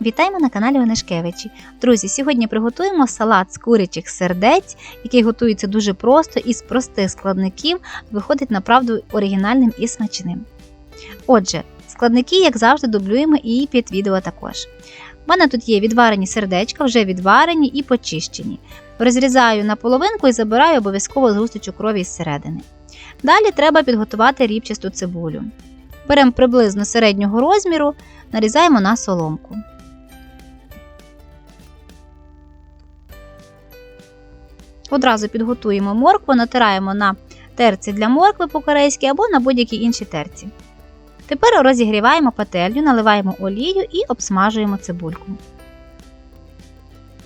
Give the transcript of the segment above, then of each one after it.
Вітаємо на каналі Онешкевичі. Друзі, сьогодні приготуємо салат з курячих сердець, який готується дуже просто і з простих складників виходить направду оригінальним і смачним. Отже, складники, як завжди, дублюємо і під відео також. У мене тут є відварені сердечка, вже відварені і почищені. Розрізаю на половинку і забираю обов'язково згусточу крові з середини. Далі треба підготувати рібчасту цибулю. Беремо приблизно середнього розміру, нарізаємо на соломку. Одразу підготуємо моркву, натираємо на терці для моркви по-корейськи або на будь-якій іншій терці. Тепер розігріваємо пательню, наливаємо олію і обсмажуємо цибульку.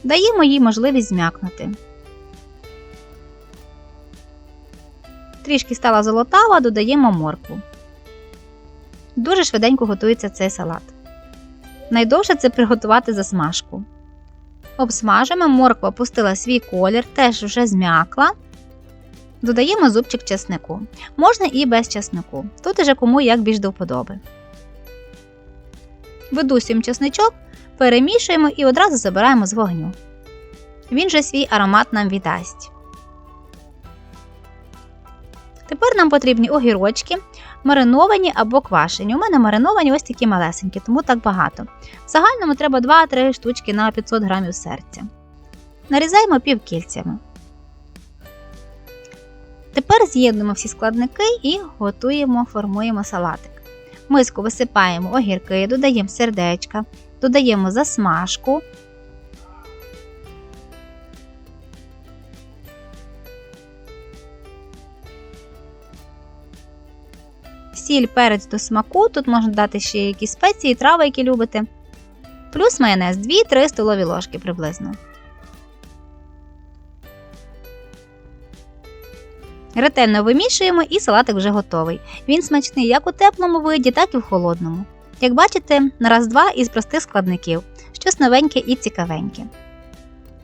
Даємо їй можливість зм'якнути. Трішки стала золотава, додаємо моркву. Дуже швиденько готується цей салат. Найдовше це приготувати засмажку. Обсмажимо, морква пустила свій колір, теж вже зм'якла. Додаємо зубчик чеснику. Можна і без чеснику. Тут уже кому як більш до вподоби. Видусюємо чесничок, перемішуємо і одразу забираємо з вогню. Він же свій аромат нам віддасть. Тепер нам потрібні огірочки, мариновані або квашені. У мене мариновані ось такі малесенькі, тому так багато. В загальному треба 2-3 штучки на 500 грамів серця. Нарізаємо півкільцями. Тепер з'єднуємо всі складники і готуємо, формуємо салатик. В миску висипаємо огірки, додаємо сердечка, додаємо засмажку. Сіль, перець до смаку, тут можна дати ще якісь спеції, трави, які любите. Плюс майонез 2-3 столові ложки приблизно. Ретельно вимішуємо і салатик вже готовий. Він смачний як у теплому виді, так і в холодному. Як бачите, на раз-два із простих складників, щось новеньке і цікавеньке.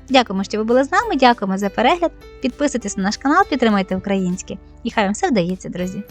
Дякуємо, що ви були з нами, дякуємо за перегляд. Підписуйтесь на наш канал, підтримайте українське. І хай вам все вдається, друзі!